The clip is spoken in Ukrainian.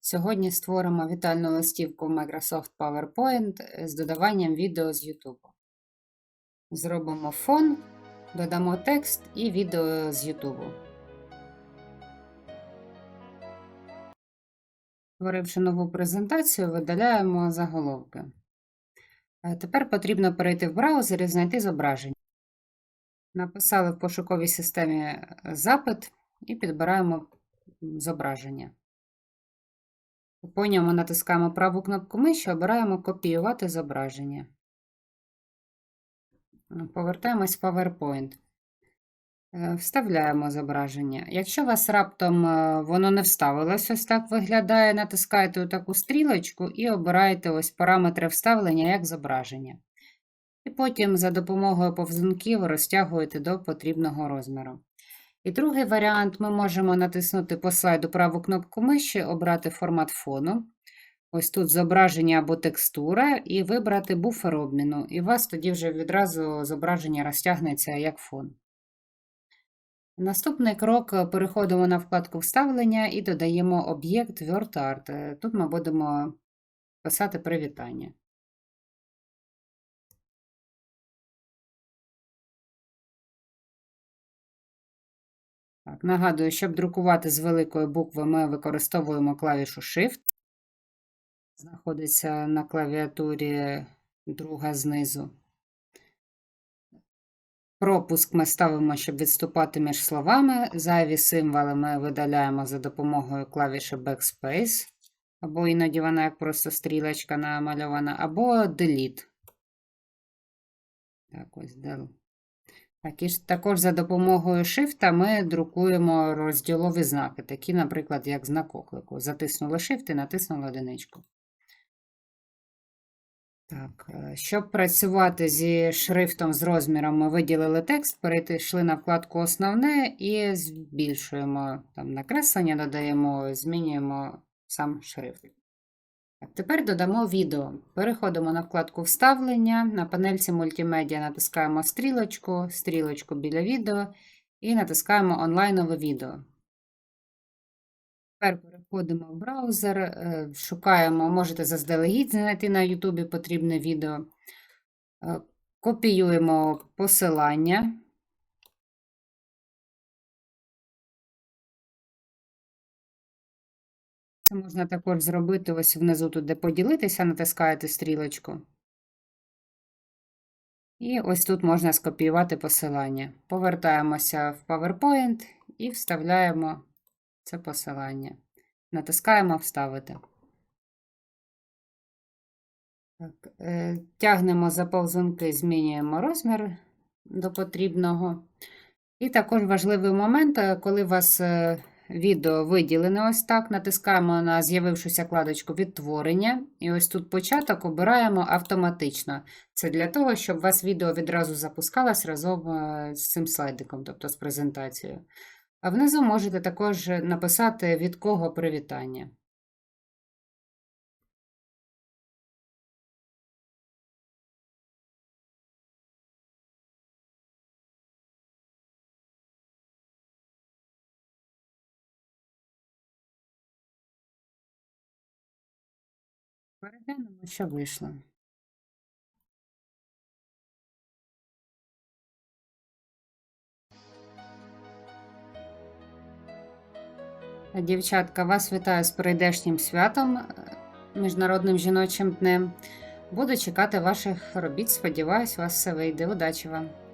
Сьогодні створимо вітальну листівку в Microsoft PowerPoint з додаванням відео з YouTube. Зробимо фон, додамо текст і відео з YouTube. Створивши нову презентацію, видаляємо заголовки. Е, Тепер потрібно перейти в браузер і знайти зображення. Написали в пошуковій системі е, запит і підбираємо зображення. По ньому натискаємо праву кнопку миші, обираємо Копіювати зображення. Повертаємось в PowerPoint. Е, Вставляємо зображення. Якщо у вас раптом е, воно не вставилось, ось так виглядає, натискаєте таку стрілочку і обираєте ось параметри вставлення як зображення. І потім за допомогою повзунків розтягуєте до потрібного розміру. І другий варіант ми можемо натиснути по слайду праву кнопку миші, обрати формат фону. Ось тут зображення або текстура, і вибрати буфер обміну. І у вас тоді вже відразу зображення розтягнеться як фон. Наступний крок переходимо на вкладку Вставлення і додаємо об'єкт WordArt. Тут ми будемо писати привітання. Нагадую, щоб друкувати з великої букви, ми використовуємо клавішу Shift. Знаходиться на клавіатурі друга знизу. Пропуск ми ставимо, щоб відступати між словами. Зайві символи ми видаляємо за допомогою клавіші Backspace, або іноді вона як просто стрілочка намальована, або Delete. Так, ось del. Також за допомогою Shift ми друкуємо розділові знаки, такі, наприклад, як знак оклику. Затиснули Shift і натиснули одиничку. Так, е, щоб працювати зі шрифтом з розміром, ми виділили текст, перейшли на вкладку Основне і збільшуємо там накреслення, додаємо, змінюємо сам шрифт. Тепер додамо відео. Переходимо на вкладку Вставлення. На панельці мультимедіа натискаємо стрілочку, стрілочку біля відео і натискаємо онлайнове відео. Тепер переходимо в браузер, е, шукаємо, можете заздалегідь знайти на YouTube потрібне відео. Е, Копіюємо посилання. Це можна також зробити ось внизу, тут, де поділитися, натискаєте стрілочку. І ось тут можна скопіювати посилання. Повертаємося в PowerPoint і вставляємо це посилання. Натискаємо Вставити. Так, е, Тягнемо за повзунки, змінюємо розмір до потрібного. І також важливий момент, е, коли у вас е, відео виділене ось так, натискаємо на з'явившуся кладочку відтворення. І ось тут початок обираємо автоматично. Це для того, щоб у вас відео відразу запускалось разом е, з цим слайдиком, тобто з презентацією. А внизу можете також написати, від кого привітання. Переглянемо, що вийшло. Дівчатка, вас вітаю з прийдешнім святом, е, Міжнародним жіночим днем. Буду чекати ваших робіт. Сподіваюсь, у вас все вийде. Удачі вам!